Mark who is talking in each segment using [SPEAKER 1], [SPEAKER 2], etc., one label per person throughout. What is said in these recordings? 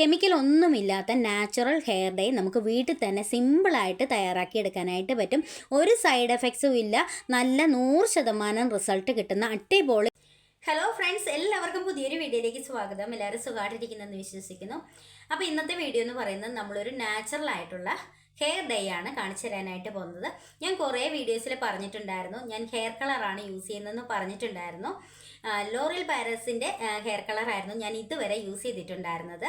[SPEAKER 1] Chemical ഒന്നുമില്ലാത്ത natural hair dye നമുക്ക് വീട്ടിൽ തന്നെ സിമ്പിളായിട്ട് തയ്യാറാക്കി എടുക്കാനായിട്ട് പറ്റും. ഒരു സൈഡ് എഫക്ട്സും ഇല്ല. നല്ല നൂറ് ശതമാനം റിസൾട്ട് കിട്ടുന്ന അടിപൊളി ഹലോ ഫ്രണ്ട്സ് എല്ലാവർക്കും പുതിയൊരു വീഡിയോയിലേക്ക് സ്വാഗതം. എല്ലാവരും സുഖമായിട്ടിരിക്കുന്നെന്ന് വിശ്വസിക്കുന്നു. അപ്പോൾ ഇന്നത്തെ വീഡിയോ എന്ന് പറയുന്നത് നമ്മളൊരു നാച്ചുറൽ ആയിട്ടുള്ള ഹെയർ ഡൈ ആണ് കാണിച്ചു തരാനായിട്ട് പോകുന്നത്. ഞാൻ കുറേ വീഡിയോസിൽ പറഞ്ഞിട്ടുണ്ടായിരുന്നു. ഞാൻ ഹെയർ കളറാണ് യൂസ് ചെയ്യുന്നതെന്ന് പറഞ്ഞിട്ടുണ്ടായിരുന്നു. ലോറിയൽ പാരസിന്റെ ഹെയർ കളറായിരുന്നു ഞാൻ ഇതുവരെ യൂസ് ചെയ്തിട്ടുണ്ടായിരുന്നത്.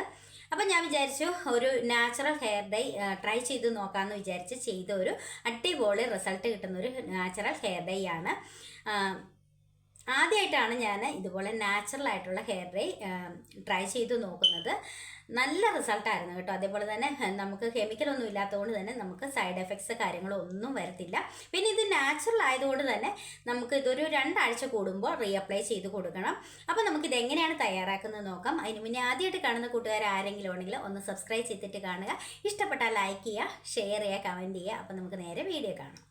[SPEAKER 1] അപ്പം ഞാൻ വിചാരിച്ചു ഒരു നാച്ചുറൽ ഹെയർ ഡൈ ട്രൈ ചെയ്ത് നോക്കാമെന്ന് വിചാരിച്ച് ചെയ്ത ഒരു അടിപൊളി റിസൾട്ട് കിട്ടുന്ന ഒരു നാച്ചുറൽ ഹെയർ ഡൈ ആണ്. ആദ്യമായിട്ടാണ് ഞാൻ ഇതുപോലെ നാച്ചുറൽ ആയിട്ടുള്ള ഹെയർ ഡ്രൈ ട്രൈ ചെയ്ത് നോക്കുന്നത്. നല്ല റിസൾട്ടായിരുന്നു കേട്ടോ. അതേപോലെ തന്നെ നമുക്ക് കെമിക്കലൊന്നും ഇല്ലാത്തതുകൊണ്ട് തന്നെ നമുക്ക് സൈഡ് എഫക്ട്സ് കാര്യങ്ങളോ ഒന്നും വരത്തില്ല. പിന്നെ ഇത് നാച്ചുറൽ ആയതുകൊണ്ട് തന്നെ നമുക്ക് ഇതൊരു രണ്ടാഴ്ച കൂടുമ്പോൾ റീഅപ്ലൈ ചെയ്ത് കൊടുക്കണം. അപ്പോൾ നമുക്കിത് എങ്ങനെയാണ് തയ്യാറാക്കുന്നത് നോക്കാം. അതിന് മുന്നേ ആദ്യമായിട്ട് കാണുന്ന കൂട്ടുകാർ ആരെങ്കിലും ഉണ്ടെങ്കിൽ ഒന്ന് സബ്സ്ക്രൈബ് ചെയ്തിട്ട് കാണുക. ഇഷ്ടപ്പെട്ടാൽ ലൈക്ക് ചെയ്യുക ഷെയർ ചെയ്യുക കമന്റ് ചെയ്യുക. അപ്പോൾ നമുക്ക് നേരെ വീഡിയോ കാണാം.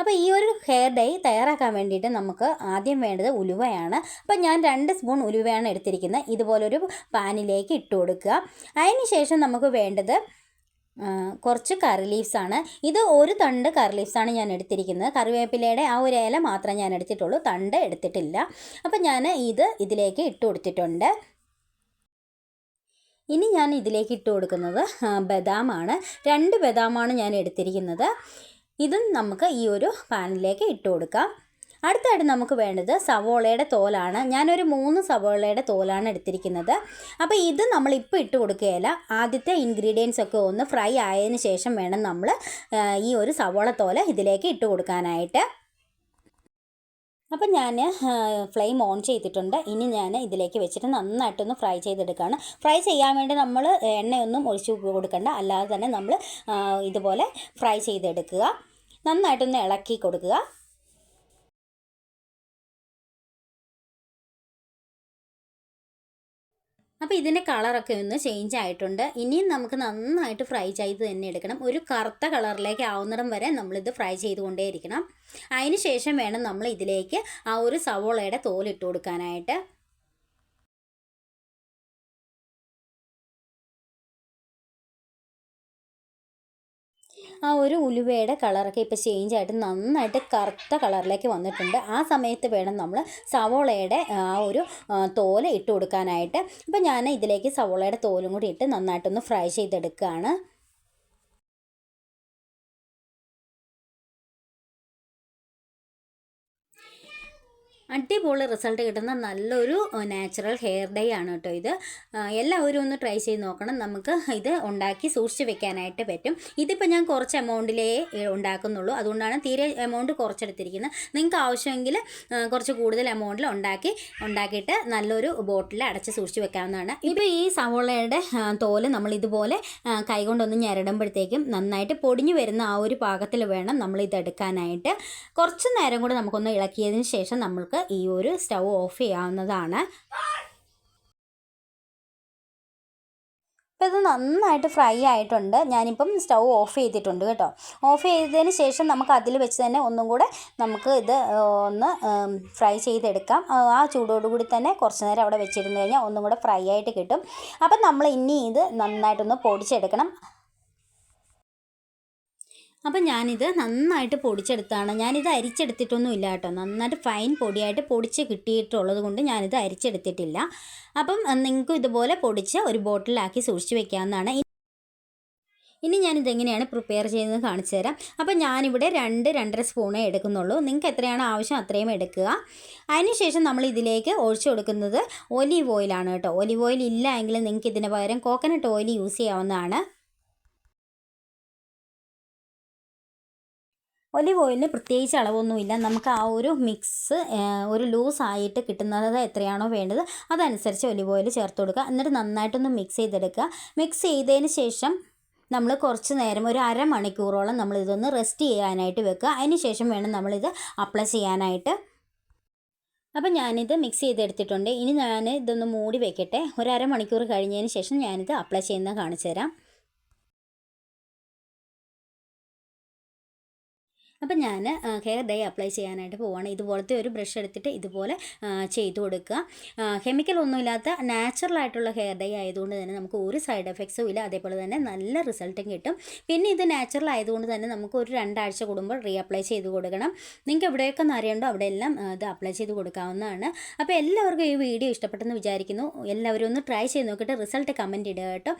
[SPEAKER 1] അപ്പോൾ ഈ ഒരു ഹെയർ ഡൈ തയ്യാറാക്കാൻ വേണ്ടിയിട്ട് നമുക്ക് ആദ്യം വേണ്ടത് ഉലുവയാണ്. അപ്പോൾ ഞാൻ രണ്ട് സ്പൂൺ ഉലുവയാണ് എടുത്തിരിക്കുന്നത്. ഇതുപോലൊരു പാനിലേക്ക് ഇട്ട് കൊടുക്കുക. അതിന് ശേഷം നമുക്ക് വേണ്ടത് കുറച്ച് കറി ലീവ്സാണ് ഇത് ഒരു തണ്ട് കറി ലീവ്സാണ് ഞാൻ എടുത്തിരിക്കുന്നത്. കറിവേപ്പിലയുടെ ആ ഒരു ഇല മാത്രമേ ഞാൻ എടുത്തിട്ടുള്ളൂ. തണ്ട് എടുത്തിട്ടില്ല. അപ്പോൾ ഞാൻ ഇത് ഇതിലേക്ക് ഇട്ട് കൊടുത്തിട്ടുണ്ട്. ഇനി ഞാൻ ഇതിലേക്ക് ഇട്ട് കൊടുക്കുന്നത് ബദാമാണ്. രണ്ട് ബദാമാണ് ഞാൻ എടുത്തിരിക്കുന്നത്. ഇതും നമുക്ക് ഈ ഒരു പാനിലേക്ക് ഇട്ട് കൊടുക്കാം. അടുത്തായിട്ട് നമുക്ക് വേണ്ടത് സവോളയുടെ തോലാണ്. ഞാനൊരു മൂന്ന് സവോളയുടെ തോലാണ് എടുത്തിരിക്കുന്നത്. അപ്പോൾ ഇത് നമ്മൾ ഇപ്പോൾ ഇട്ട് കൊടുക്കുകയില്ല. ആദ്യത്തെ ഇൻഗ്രീഡിയൻസ് ഒക്കെ ഒന്ന് ഫ്രൈ ആയതിനു ശേഷം വേണം നമ്മൾ ഈ ഒരു സവോള തോല ഇതിലേക്ക് ഇട്ട് കൊടുക്കാനായിട്ട്. അപ്പം ഞാൻ ഫ്ലെയിം ഓൺ ചെയ്തിട്ടുണ്ട്. ഇനി ഞാൻ ഇതിലേക്ക് വെച്ചിട്ട് നന്നായിട്ടൊന്ന് ഫ്രൈ ചെയ്തെടുക്കുകയാണ് ഫ്രൈ ചെയ്യാൻ വേണ്ടി നമ്മൾ എണ്ണയൊന്നും ഒഴിച്ച് കൊടുക്കണ്ട. അല്ലാതെ തന്നെ നമ്മൾ ഇതുപോലെ ഫ്രൈ ചെയ്തെടുക്കുക. നന്നായിട്ടൊന്ന് ഇളക്കി കൊടുക്കുക. അപ്പോൾ ഇതിന്റെ കളറൊക്കെ ഒന്ന് ചേഞ്ച് ആയിട്ടുണ്ട്. ഇനിയും നമുക്ക് നന്നായിട്ട് ഫ്രൈ ചെയ്ത് തന്നെ എടുക്കണം. ഒരു കറുത്ത കളറിലേക്ക് ആവുന്നിടം വരെ നമ്മളിത് ഫ്രൈ ചെയ്തുകൊണ്ടേയിരിക്കണം അതിന് ശേഷം വേണം നമ്മൾ ഇതിലേക്ക് ആ ഒരു സവോളയുടെ തോലിട്ട് കൊടുക്കാനായിട്ട്. ആ ഒരു ഉലുവയുടെ കളറൊക്കെ ഇപ്പോൾ ചേഞ്ച് ആയിട്ട് നന്നായിട്ട് കറുത്ത കളറിലേക്ക് വന്നിട്ടുണ്ട്. ആ സമയത്ത് വേണം നമ്മൾ സവോളയുടെ ആ ഒരു തോൽ ഇട്ട് കൊടുക്കാനായിട്ട്. അപ്പോൾ ഞാൻ ഇതിലേക്ക് സവോളയുടെ തോലും കൂടി ഇട്ട് നന്നായിട്ടൊന്ന് ഫ്രൈ ചെയ്തെടുക്കുകയാണ് അടിപൊളി റിസൾട്ട് കിട്ടുന്ന നല്ലൊരു നാച്ചുറൽ ഹെയർ ഡേ ആണ് കേട്ടോ ഇത്. എല്ലാവരും ഒന്ന് ട്രൈ ചെയ്ത് നോക്കണം. നമുക്ക് ഇത് ഉണ്ടാക്കി സൂക്ഷിച്ച് വെക്കാനായിട്ട് പറ്റും. ഇതിപ്പോൾ ഞാൻ കുറച്ച് എമൗണ്ടിലേ ഉണ്ടാക്കുന്നുള്ളൂ. അതുകൊണ്ടാണ് തീരെ എമൗണ്ട് കുറച്ചെടുത്തിരിക്കുന്നത്. നിങ്ങൾക്ക് ആവശ്യമെങ്കിൽ കുറച്ച് കൂടുതൽ എമൗണ്ടിൽ ഉണ്ടാക്കി ഉണ്ടാക്കിയിട്ട് നല്ലൊരു ബോട്ടിൽ അടച്ച് സൂക്ഷിച്ച് വെക്കാവുന്നതാണ്. ഇപ്പോൾ ഈ സവോളയുടെ തോൽ നമ്മൾ ഇതുപോലെ കൈകൊണ്ടൊന്ന് ഞരടുമ്പോഴത്തേക്കും നന്നായിട്ട് പൊടിഞ്ഞു വരുന്ന ആ ഒരു പാകത്തിൽ വേണം നമ്മൾ ഇത് എടുക്കാനായിട്ട്. കുറച്ച് നേരം കൂടെ നമുക്കൊന്ന് ഇളക്കിയതിന് ശേഷം നമ്മൾക്ക് ഈ ഒരു സ്റ്റൗ ഓഫ് ചെയ്യാവുന്നതാണ്. അപ്പോൾ ഇത് നന്നായിട്ട് ഫ്രൈ ആയിട്ടുണ്ട്. ഞാനിപ്പം സ്റ്റൗ ഓഫ് ചെയ്തിട്ടുണ്ട് കേട്ടോ. ഓഫ് ചെയ്തതിന് ശേഷം നമുക്ക് അതിൽ വെച്ച് തന്നെ ഒന്നും കൂടെ നമുക്ക് ഇത് ഒന്ന് ഫ്രൈ ചെയ്തെടുക്കാം. ആ, ചൂടോടുകൂടി തന്നെ കുറച്ച് നേരം അവിടെ വെച്ചിരുന്ന് കഴിഞ്ഞാൽ ഒന്നും കൂടെ ഫ്രൈ ആയിട്ട് കിട്ടും. അപ്പം നമ്മൾ ഇനി ഇത് നന്നായിട്ടൊന്ന് പൊടിച്ചെടുക്കണം. അപ്പം ഞാനിത് നന്നായിട്ട് പൊടിച്ചെടുത്താണ്. ഞാനിത് അരിച്ചെടുത്തിട്ടൊന്നും ഇല്ല കേട്ടോ. നന്നായിട്ട് ഫൈൻ പൊടിയായിട്ട് പൊടിച്ച് കിട്ടിയിട്ടുള്ളത് കൊണ്ട് ഞാനിത് അരിച്ചെടുത്തിട്ടില്ല. അപ്പം നിങ്ങൾക്കും ഇതുപോലെ പൊടിച്ച് ഒരു ബോട്ടിലാക്കി സൂക്ഷിച്ച് വെക്കാവുന്നതാണ്. ഇനി ഞാനിത് എങ്ങനെയാണ് പ്രിപ്പയർ ചെയ്യുന്നത് കാണിച്ചു തരാം. അപ്പം ഞാനിവിടെ രണ്ട് രണ്ടര സ്പൂണേ എടുക്കുന്നുള്ളൂ. നിങ്ങൾക്ക് എത്രയാണ് ആവശ്യം അത്രയും എടുക്കുക. അതിനുശേഷം നമ്മൾ ഇതിലേക്ക് ഒഴിച്ചു കൊടുക്കുന്നത് ഒലീവ് ഓയിലാണ് കേട്ടോ. ഒലീവ് ഓയിൽ ഇല്ല എങ്കിൽ നിങ്ങൾക്ക് ഇതിന് പകരം കോക്കനട്ട് ഓയിൽ യൂസ് ചെയ്യാവുന്നതാണ്. ഒലിവ് ഓയിലിന് പ്രത്യേകിച്ച് അളവൊന്നുമില്ല. നമുക്ക് ആ ഒരു മിക്സ് ഒരു ലൂസ് ആയിട്ട് കിട്ടുന്നത് എത്രയാണോ വേണ്ടത് അതനുസരിച്ച് ഒലിവ് ഓയിൽ ചേർത്ത് കൊടുക്കുക. എന്നിട്ട് നന്നായിട്ടൊന്ന് മിക്സ് ചെയ്തെടുക്കുക. മിക്സ് ചെയ്തതിന് ശേഷം നമ്മൾ കുറച്ച് നേരം ഒരു അരമണിക്കൂറോളം നമ്മൾ ഇതൊന്ന് റെസ്റ്റ് ചെയ്യാനായിട്ട് വെക്കുക. അതിന് ശേഷം വേണം നമ്മളിത് അപ്ലൈ ചെയ്യാനായിട്ട്. അപ്പം ഞാനിത് മിക്സ് ചെയ്തെടുത്തിട്ടുണ്ട്. ഇനി ഞാൻ ഇതൊന്ന് മൂടി വെക്കട്ടെ. ഒരു അരമണിക്കൂർ കഴിഞ്ഞതിന് ശേഷം ഞാനിത് അപ്ലൈ ചെയ്യുന്നത് കാണിച്ചു തരാം അപ്പം ഞാൻ ഹെയർ ഡൈ അപ്ലൈ ചെയ്യാനായിട്ട് പോവാണ്. ഇതുപോലത്തെ ഒരു ബ്രഷ് എടുത്തിട്ട് ഇതുപോലെ ചെയ്തു കൊടുക്കുക. കെമിക്കൽ ഒന്നുമില്ലാത്ത നാച്ചുറൽ ആയിട്ടുള്ള ഹെയർ ഡൈ ആയതുകൊണ്ട് തന്നെ നമുക്ക് ഒരു സൈഡ് എഫക്ട്സും ഇല്ല. അതേപോലെ തന്നെ നല്ല റിസൾട്ടും കിട്ടും. പിന്നെ ഇത് നാച്ചുറൽ ആയതുകൊണ്ട് തന്നെ നമുക്ക് ഒരു രണ്ടാഴ്ച കൂടുമ്പോൾ റീ അപ്ലൈ ചെയ്ത് കൊടുക്കണം. നിങ്ങൾക്ക് എവിടെയൊക്കെ നരയുണ്ടോ അവിടെ എല്ലാം ഇത് അപ്ലൈ ചെയ്ത് കൊടുക്കാവുന്നതാണ്. അപ്പോൾ എല്ലാവർക്കും ഈ വീഡിയോ ഇഷ്ടപ്പെട്ടെന്ന് വിചാരിക്കുന്നു. എല്ലാവരും ഒന്ന് ട്രൈ ചെയ്ത് നോക്കിയിട്ട് റിസൾട്ട് കമന്റ് ഇടുക കേട്ടോ.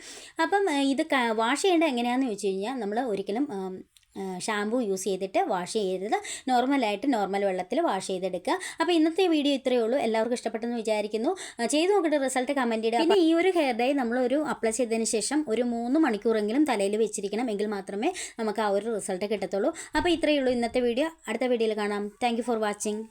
[SPEAKER 1] അപ്പം ഇത് വാഷ് ചെയ്യേണ്ടത് എങ്ങനെയാണെന്ന് ചോദിച്ചു കഴിഞ്ഞാൽ നമ്മൾ ഒരിക്കലും ഷാമ്പു യൂസ് ചെയ്തിട്ട് വാഷ് ചെയ്യരുത്. നോർമലായിട്ട് നോർമൽ വെള്ളത്തിൽ വാഷ് ചെയ്തെടുക്കുക. അപ്പോൾ ഇന്നത്തെ വീഡിയോ ഇത്രയേ ഉള്ളൂ. എല്ലാവർക്കും ഇഷ്ടപ്പെട്ടെന്ന് വിചാരിക്കുന്നു. ചെയ്ത് നോക്കിയിട്ട് റിസൾട്ട് കമന്റ് ഇടുക. പിന്നെ ഈ ഒരു ഹെയർ ഡൈ നമ്മളൊരു ഒരു അപ്ലൈ ചെയ്തതിന് ശേഷം ഒരു മൂന്ന് മണിക്കൂറെങ്കിലും തലയിൽ വെച്ചിരിക്കണം. എങ്കിൽ മാത്രമേ നമുക്ക് ആ ഒരു റിസൾട്ട് കിട്ടത്തുള്ളൂ. അപ്പോൾ ഇത്രയേ ഉള്ളൂ ഇന്നത്തെ വീഡിയോ. അടുത്ത വീഡിയോയിൽ കാണാം. Thank for watching